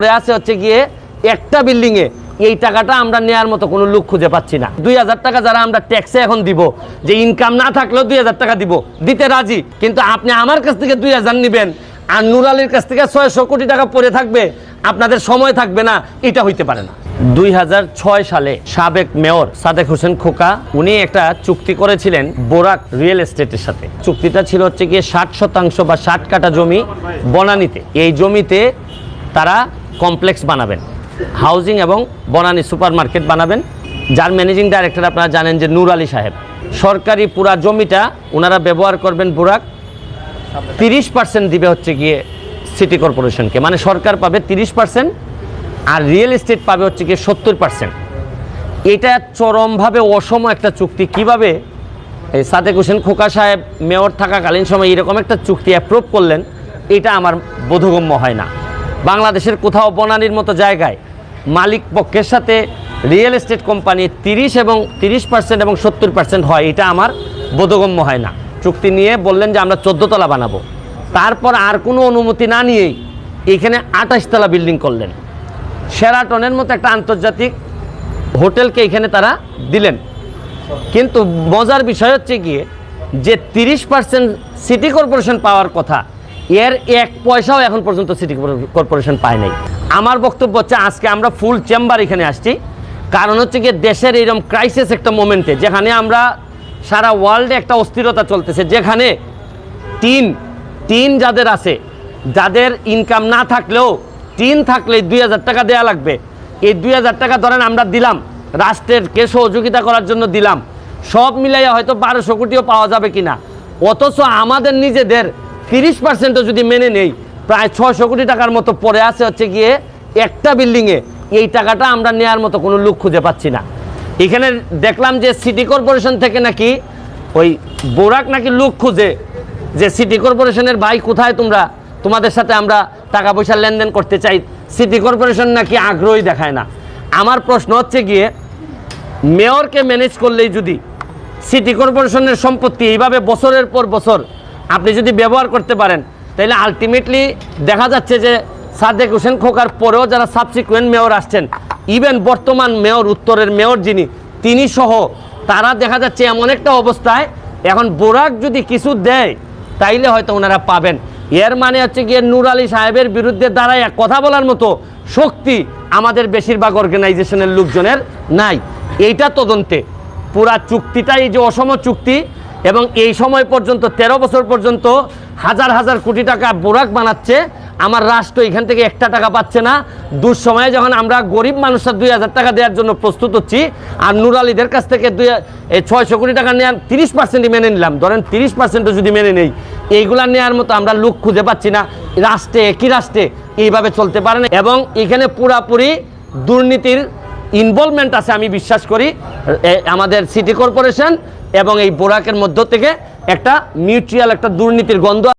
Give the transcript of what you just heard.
পরে আছে হচ্ছে গিয়ে একটা বিল্ডিং এ। এই টাকাটা আমরা নেয়ার মতো কোনো লোক খুঁজে পাচ্ছি না। দুই হাজার টাকা যারা আমরা ট্যাক্সে এখন দিব, যে ইনকাম না থাকলেও দুই হাজার টাকা দিব, দিতে রাজি। কিন্তু আপনি আমার কাছ থেকে দুই হাজার নিবেন, আর নুরালির কাছ থেকে ছয়শো কোটি টাকা পড়ে থাকবে, আপনাদের সময় থাকবে না, এটা হইতে পারে না। দুই হাজার ছয় সালে সাবেক মেয়র সাদেক হোসেন খোকা, উনি একটা চুক্তি করেছিলেন বোরাক রিয়েল এস্টেটের সাথে। চুক্তিটা ছিল হচ্ছে গিয়ে ষাট শতাংশ বা ষাট কাটা জমি বনানীতে। এই জমিতে তারা কমপ্লেক্স বানাবেন। হাউজিং এবং বনানী সুপার মার্কেট বানাবেন। যার ম্যানেজিং ডাইরেক্টর আপনারা জানেন যে নূর আলী সাহেব। সরকারি পুরা জমিটা ওনারা ব্যবহার করবেন বুরাক। তিরিশ পার্সেন্ট দিবে হচ্ছে গিয়ে সিটি কর্পোরেশনকে। মানে সরকার পাবে তিরিশ পার্সেন্ট আর রিয়েল এস্টেট পাবে হচ্ছে গিয়ে সত্তর পার্সেন্ট এটা চরমভাবে অসম একটা চুক্তি। কীভাবে? এই সাদেক হোসেন খোকা সাহেব মেয়র থাকাকালীন সময় এরকম একটা চুক্তি অ্যাপ্রুভ করলেন, এটা আমার বোধগম্য হয় না। বাংলাদেশের কোথাও বনানির মতো জায়গায় মালিক পক্ষের সাথে রিয়েল এস্টেট কোম্পানি তিরিশ এবং তিরিশ পার্সেন্ট এবং সত্তর পার্সেন্ট হয়, এটা আমার বোধগম্য হয় না। চুক্তি নিয়ে বললেন যে আমরা চোদ্দোতলা বানাবো। তারপর আর কোনো অনুমতি না নিয়েই এখানে আঠাশতলা বিল্ডিং করলেন। সেরাটনের মতো একটা আন্তর্জাতিক হোটেলকে এখানে তারা দিলেন। কিন্তু মজার বিষয় হচ্ছে গিয়ে যে তিরিশ পার্সেন্ট সিটি কর্পোরেশন পাওয়ার কথা এর এক পয়সাও এখন পর্যন্ত সিটি কর্পোরেশন পায় নাই। আমার বক্তব্য হচ্ছে, আজকে আমরা ফুল চেম্বার এখানে আসছি। কারণ হচ্ছে গিয়ে দেশের এইরকম ক্রাইসিস একটা মোমেন্টে যেখানে আমরা সারা ওয়ার্ল্ডে একটা অস্থিরতা চলতেছে, যেখানে টিন টিন যাদের আছে, যাদের ইনকাম না থাকলেও টিন থাকলে দুই হাজার টাকা দেওয়া লাগবে। এই দুই হাজার টাকা ধরেন আমরা দিলাম রাষ্ট্রের কে সহযোগিতা করার জন্য দিলাম। সব মিলাইয়া হয়তো বারোশো কোটিও পাওয়া যাবে কিনা। অথচ আমাদের নিজেদের তিরিশ পার্সেন্টও যদি মেনে নেই, প্রায় ছশো কোটি টাকার মতো পড়ে আছে হচ্ছে গিয়ে একটা বিল্ডিংয়ে এই টাকাটা আমরা নেওয়ার মতো কোনো লোক খুঁজে পাচ্ছি না। এখানে দেখলাম যে সিটি কর্পোরেশন থেকে নাকি ওই বোরাক নাকি লোক খুঁজে যে সিটি কর্পোরেশনের ভাই কোথায় তোমরা? তোমাদের সাথে আমরা টাকা পয়সা লেনদেন করতে চাই। সিটি কর্পোরেশন নাকি আগ্রহী দেখায় না। আমার প্রশ্ন হচ্ছে গিয়ে মেয়রকে ম্যানেজ করলেই যদি সিটি কর্পোরেশনের সম্পত্তি এইভাবে বছরের পর বছর আপনি যদি ব্যবহার করতে পারেন তাহলে আলটিমেটলি দেখা যাচ্ছে যে সাদেক হোসেন খোকার পরেও যারা সাবসিকুয়েন্ট মেয়র আসছেন ইভেন বর্তমান মেয়র উত্তরের মেয়র যিনি, তিনি সহ তারা দেখা যাচ্ছে এমন একটা অবস্থায়, এখন বোরাক যদি কিছু দেয়, তাইলে হয়তো ওনারা পাবেন। এর মানে হচ্ছে গিয়ে নূর আলী সাহেবের বিরুদ্ধে দাঁড়ায় কথা বলার মতো শক্তি আমাদের বেশিরভাগ অর্গানাইজেশনের লোকজনের নাই। এইটা তদন্তে পুরা চুক্তিটাই যে অসম চুক্তি এবং এই সময় পর্যন্ত ১৩ বছর পর্যন্ত হাজার হাজার কোটি টাকা বোরাক বানাচ্ছে। আমার রাষ্ট্র এখান থেকে একটা টাকা পাচ্ছে না। দুঃসময়ে যখন আমরা গরিব মানুষরা দুই হাজার টাকা দেওয়ার জন্য প্রস্তুত হচ্ছি আর নুর আলীদের কাছ থেকে দুই ছয়শো কোটি টাকা নেওয়ার তিরিশ পার্সেন্টই মেনে নিলাম। ধরেন তিরিশ পার্সেন্টও যদি মেনে নেই, এইগুলা নেওয়ার মতো আমরা লোক খুঁজে পাচ্ছি না। রাষ্ট্রে, একই রাষ্ট্রে এইভাবে চলতে পারে না। এবং এখানে পুরাপুরি দুর্নীতির ইনভলভমেন্ট আছে, আমি বিশ্বাস করি আমাদের সিটি কর্পোরেশন এবং এই বোরাকের মধ্য থেকে একটা মিউচুয়াল একটা দুর্নীতির গন্ধ